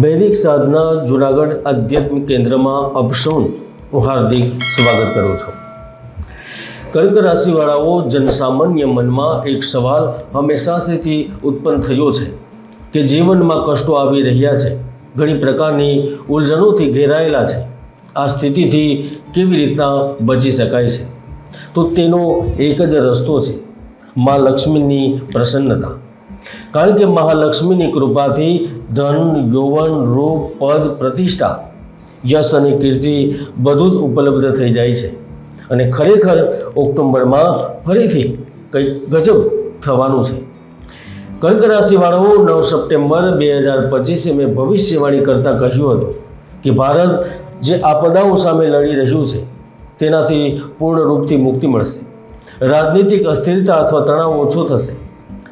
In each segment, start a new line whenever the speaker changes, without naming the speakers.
વૈદિક સાધના જુનાગઢ આધ્યાત્મિક કેન્દ્રમાં અપશોન હું હાર્દિક સ્વાગત કરું છું. કર્ક રાશિવાળાઓ જનસામાન્ય મનમાં એક સવાલ હંમેશાથી ઉત્પન્ન થયો છે કે જીવનમાં કષ્ટો આવી રહ્યા છે, ઘણી પ્રકારની ઉલઝનોથી ઘેરાયેલા છે, આ સ્થિતિથી કેવી રીતના બચી શકાય છે? તો તેનો એક જ રસ્તો છે, મા લક્ષ્મીની પ્રસન્નતા. કારણ કે મહાલક્ષ્મીની કૃપાથી ધન, યૌવન, રૂપ, પદ, પ્રતિષ્ઠા, યશ અને કીર્તિ બધું જ ઉપલબ્ધ થઈ જાય છે. અને ખરેખર ઓક્ટોબરમાં ફરીથી કંઈક ગજબ થવાનું છે. કર્ક રાશિવાળાઓ નવ સપ્ટેમ્બર બે હજાર પચીસે મેં ભવિષ્યવાણી કરતાં કહ્યું હતું કે ભારત જે આપદાઓ સામે લડી રહ્યું છે, તેનાથી પૂર્ણ રૂપથી મુક્તિ મળશે. રાજનીતિક અસ્થિરતા અથવા તણાવ ઓછો થશે.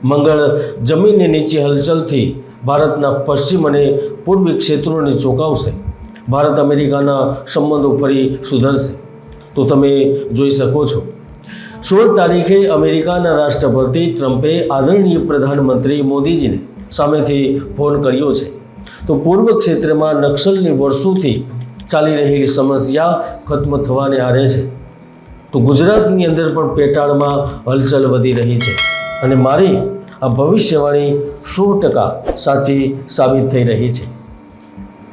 મંગળ જમીનની નીચે હલચલથી ભારતના પશ્ચિમ અને પૂર્વી ક્ષેત્રોને ચોંકાવશે. ભારત અમેરિકાના સંબંધો ફરી સુધરશે. તો તમે જોઈ શકો છો. સોળ તારીખે અમેરિકાના રાષ્ટ્રપતિ ટ્રમ્પે આદરણીય પ્રધાનમંત્રી મોદીજીને સામેથી ફોન કર્યો છે. તો પૂર્વ ક્ષેત્રમાં નક્સલની વર્ષોથી ચાલી રહેલી સમસ્યા ખત્મ થવાને આરે છે. તો ગુજરાતની અંદર પણ પેટાળમાં હલચલ વધી રહી છે. અને મારી આ ભવિષ્યવાણી સો ટકા સાચી સાબિત થઈ રહી છે.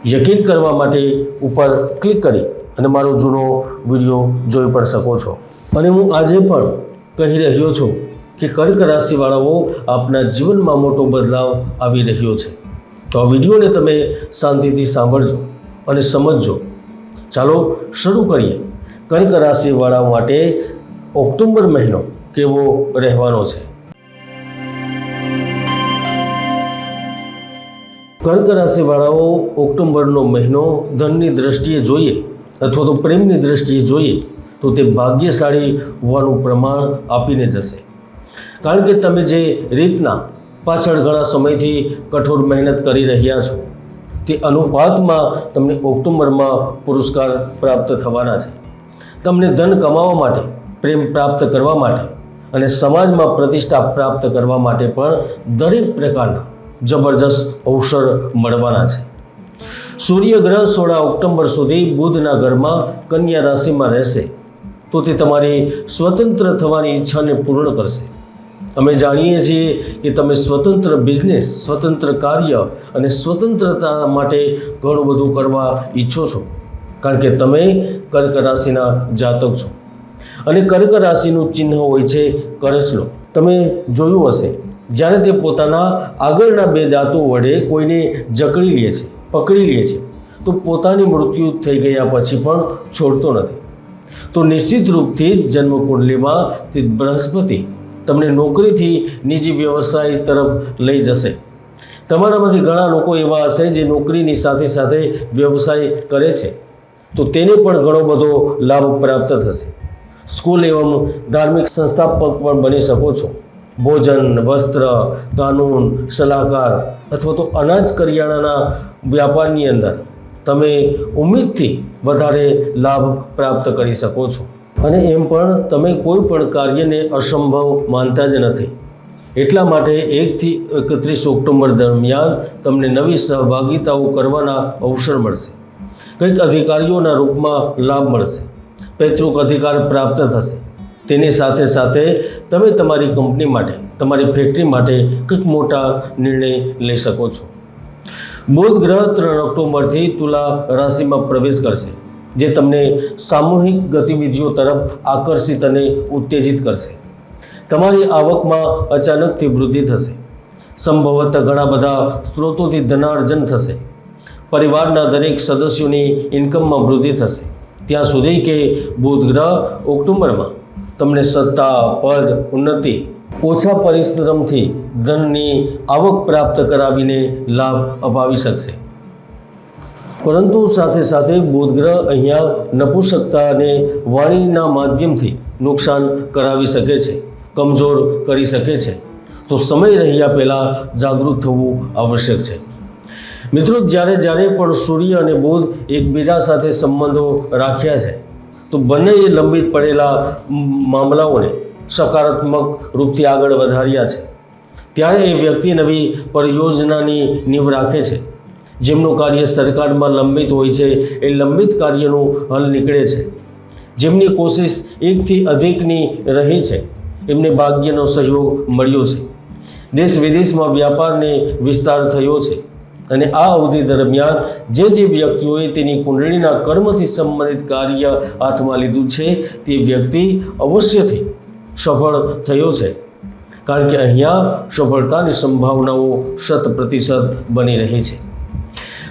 યકીન કરવા માટે ઉપર ક્લિક કરી અને મારો જૂનો વીડિયો જોઈ પણ શકો છો. અને હું આજે પણ કહી રહ્યો છું કે કર્ક રાશિવાળાઓ આપના જીવનમાં મોટો બદલાવ આવી રહ્યો છે. તો આ વિડીયોને તમે શાંતિથી સાંભળજો અને સમજજો. ચાલો શરૂ કરીએ. કર્ક રાશિવાળા માટે ઓક્ટોબર મહિનો કેવો રહેવાનો છે? કર્ક રાશિવાળાઓ ઓક્ટોબરનો મહિનો ધનની દ્રષ્ટિએ જોઈએ અથવા તો પ્રેમની દ્રષ્ટિએ જોઈએ, તો તે ભાગ્યશાળી હોવાનું પ્રમાણ આપીને જશે. કારણ કે તમે જે રીતના પાછળ ઘણા સમયથી કઠોર મહેનત કરી રહ્યા છો, તે અનુપાતમાં તમને ઓક્ટોબરમાં પુરસ્કાર પ્રાપ્ત થવાના છે. તમને ધન કમાવા માટે, પ્રેમ પ્રાપ્ત કરવા માટે અને સમાજમાં પ્રતિષ્ઠા પ્રાપ્ત કરવા માટે પણ દરેક પ્રકારના જબરજસ્ત અવસર મળવાના છે. સૂર્ય ગ્રહ સોળા ઓક્ટોબર સુધી બુધના ઘરમાં કન્યા રાશિમાં રહેશે. તો તે તમારી સ્વતંત્ર થવાની ઈચ્છાને પૂર્ણ કરશે. અમે જાણીએ છીએ કે તમે સ્વતંત્ર બિઝનેસ સ્વતંત્ર કાર્ય અને સ્વતંત્રતા માટે ઘણું બધું કરવા ઈચ્છો છો. કારણ કે તમે કર્ક રાશિના જાતક છો. અને કર્ક રાશિનું ચિહ્ન હોય છે કરચલો તમે જોયું હશે. જ્યારે તે પોતાના આગળના બે દાંતો વડે કોઈને જકડી લે છે, પકડી લે છે, તો પોતાની મૃત્યુ થઈ ગયા પછી પણ છોડતો નથી. તો નિશ્ચિત રૂપથી જન્મકુંડલીમાં તે બૃહસ્પતિ તમને નોકરીથી નિજી વ્યવસાય તરફ લઈ જશે. તમારામાંથી ઘણા લોકો એવા હશે જે નોકરીની સાથે સાથે વ્યવસાય કરે છે. તો તેને પણ ઘણો બધો લાભ પ્રાપ્ત થશે. સ્કૂલ એવમ ધાર્મિક સંસ્થાપક પણ બની શકો છો. ભોજન, વસ્ત્ર, કાનૂન, સલાહકાર અથવા તો અનાજ કરિયાણાના વ્યાપારની અંદર તમે ઉમ્મીદથી વધારે લાભ પ્રાપ્ત કરી શકો છો. અને એમ પણ તમે કોઈ પણ કાર્યને અસંભવ માનતા જ નથી. એટલા માટે એકથી એકત્રીસ ઓક્ટોબર દરમિયાન તમને નવી સહભાગિતાઓ કરવાના અવસર મળશે. કંઈક અધિકારીઓના રૂપમાં લાભ મળશે. પૈતૃક અધિકાર પ્રાપ્ત થશે. તેની સાથે સાથે તમે તમારી કંપની માટે, તમારી ફેક્ટરી માટે કંઈક મોટા નિર્ણય લઈ શકો છો. બુધ ગ્રહ ત્રણ ઓક્ટોબરથી તુલા રાશિમાં પ્રવેશ કરશે, જે તમને સામૂહિક ગતિવિધિઓ તરફ આકર્ષિત અને ઉત્તેજિત કરશે. તમારી આવકમાં અચાનકથી વૃદ્ધિ થશે. સંભવત ઘણા બધા સ્ત્રોતોથી ધનાર્જન થશે. પરિવારના દરેક સદસ્યોની ઇન્કમમાં વૃદ્ધિ થશે. ત્યાં સુધી કે બુધ ગ્રહ ઓક્ટોબરમાં તમને સત્તા, પદ, ઉન્નતિ ઓછા પરિશ્રમથી ધનની આવક પ્રાપ્ત કરાવીને લાભ અપાવી શકશે. પરંતુ સાથે સાથે બુધગ્રહ અહીંયા નપુસકતા અને વાણીના માધ્યમથી નુકસાન કરાવી શકે છે, કમજોર કરી શકે છે. તો સમય રહ્યા પહેલાં જાગૃત થવું આવશ્યક છે. મિત્રો જ્યારે જ્યારે પણ સૂર્ય અને બુધ એકબીજા સાથે સંબંધો રાખ્યા છે તો બંનેએ લંબિત પડેલા મામલાઓને સકારાત્મક રૂપથી આગળ વધાર્યા છે. ત્યારે એ વ્યક્તિ નવી પરિયોજનાની નીવ રાખે છે. જેમનું કાર્ય સરકારમાં લંબિત હોય છે, એ લંબિત કાર્યનું હલ નીકળે છે. જેમની કોશિશ એકથી અધિકની રહી છે, એમને ભાગ્યનો સહયોગ મળ્યો છે. દેશ વિદેશમાં વ્યાપારને વિસ્તાર થયો છે. અને આ અવધિ દરમિયાન જે જે વ્યક્તિઓએ તેની કુંડળીના કર્મથી સંબંધિત કાર્ય હાથમાં લીધું છે, તે વ્યક્તિ અવશ્યથી સફળ થયો છે. કારણ કે અહીંયા સફળતાની સંભાવનાઓ શત પ્રતિશત બની રહી છે.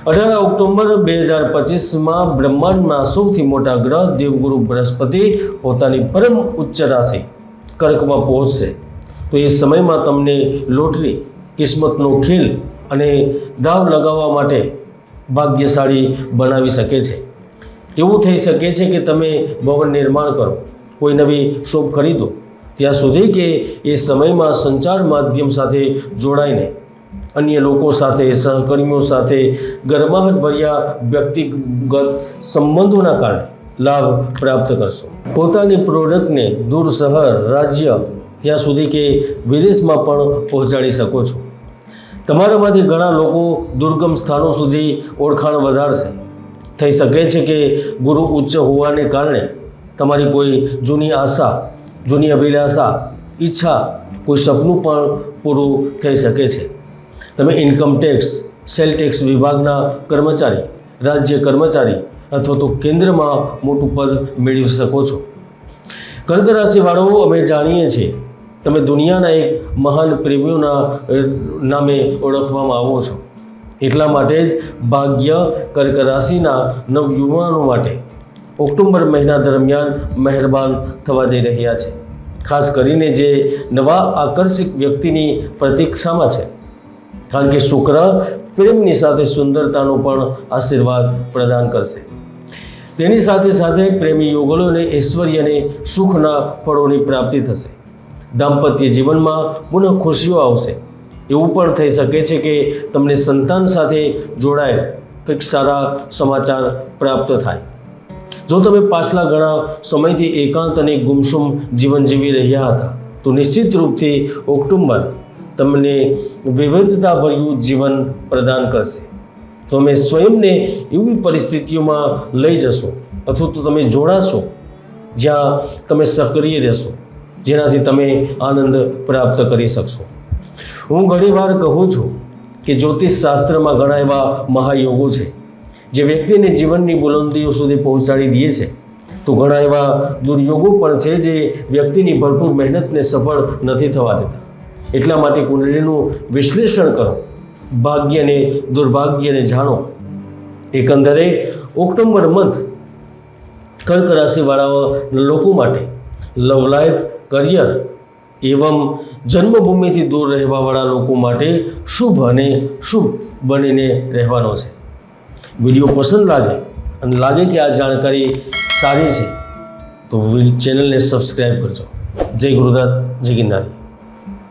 અઢાર ઓક્ટોબર બે હજાર પચીસમાં બ્રહ્માંડના સૌથી મોટા ગ્રહ દેવગુરુ બૃહસ્પતિ પોતાની પરમ ઉચ્ચ રાશિ કર્કમાં પહોંચશે. તો એ સમયમાં તમને લોટરી, કિસ્મતનો ખેલ અને દાવ લગાવવા માટે ભાગ્યશાળી બનાવી શકે છે. એવું થઈ શકે છે કે તમે ભવન નિર્માણ કરો, કોઈ નવી શોપ ખરીદો, ત્યાં સુધી કે એ સમયમાં સંચાર માધ્યમ સાથે જોડાઈને અન્ય લોકો સાથે, સહકર્મીઓ સાથે ગરમાહટભર્યા વ્યક્તિગત સંબંધોના કારણે લાભ પ્રાપ્ત કરશો. પોતાની પ્રોડક્ટને દૂર શહેર, રાજ્ય, ત્યાં સુધી કે વિદેશમાં પણ પહોંચાડી શકો છો. તમારામાંથી ઘણા લોકો દુર્ગમ સ્થાનો સુધી ઓળખાણ વધારશે. થઈ શકે છે કે ગુરુ ઉચ્ચ હોવાને કારણે તમારી કોઈ જૂની આશા, જૂની અભિલાષા, ઈચ્છા, કોઈ સપનું પણ પૂરું થઈ શકે છે. તમે ઇન્કમ ટેક્સ સેલ ટેક્સ વિભાગના કર્મચારી, રાજ્ય કર્મચારી અથવા તો કેન્દ્રમાં મોટું પદ મેળવી શકો છો. કર્ક રાશિવાળાઓ અમે જાણીએ છીએ તમે દુનિયાના એક મહાન પ્રેમીઓના નામે ઓળખવામાં આવો છો. એટલા માટે જ ભાગ્ય કર્ક રાશિના નવયુવાનો માટે ઓક્ટોબર મહિના દરમિયાન મહેરબાન થવા જઈ રહ્યા છે. ખાસ કરીને જે નવા આકર્ષક વ્યક્તિની પ્રતીક્ષામાં છે. કારણ કે શુક્ર પ્રેમની સાથે સુંદરતાનો પણ આશીર્વાદ પ્રદાન કરશે. તેની સાથે સાથે પ્રેમી યુગલોને ઐશ્વર્ય અને સુખના ફળોની પ્રાપ્તિ થશે. દાંપત્ય જીવનમાં પુનઃ ખુશીઓ આવશે. એવું પણ થઈ શકે છે કે તમને સંતાન સાથે જોડાય, કંઈક સારા સમાચાર પ્રાપ્ત થાય. જો તમે પાછલા ઘણા સમયથી એકાંત અને ગુમસુમ જીવન જીવી રહ્યા હતા, તો નિશ્ચિત રૂપથી ઓક્ટોબર તમને વિવિધતાભર્યું જીવન પ્રદાન કરશે. તમે સ્વયંને એવી પરિસ્થિતિઓમાં લઈ જશો અથવા તો તમે જોડાશો જ્યાં તમે સક્રિય રહેશો. જેનાથી તમે આનંદ પ્રાપ્ત કરી શકશો. હું ઘણીવાર કહું છું કે જ્યોતિષ શાસ્ત્રમાં ઘણા એવા મહાયોગો છે, જે વ્યક્તિને જીવનની બુલંદીઓ સુધી પહોંચાડી દે છે. તો ઘણા એવા દુર્યોગો પણ છે જે વ્યક્તિની ભરપૂર મહેનતને સફળ નથી થવા દેતા. એટલા માટે કુંડળીનું વિશ્લેષણ કરો, ભાગ્યને દુર્ભાગ્યને જાણો. એકંદરે ઓક્ટોબર મંથ કર્ક રાશિવાળા લોકો માટે લવ લાઈફ કરિયર એવમ જન્મભૂમિથી દૂર રહેવાવાળા લોકો માટે શુભ અને શુભ બનીને રહેવાનો છે. વીડિયો પસંદ લાગે અને લાગે કે આ જાણકારી સારી છે, તો ચેનલને સબસ્ક્રાઈબ કરજો. જય ગુરુદાસ જય ગિરનારી.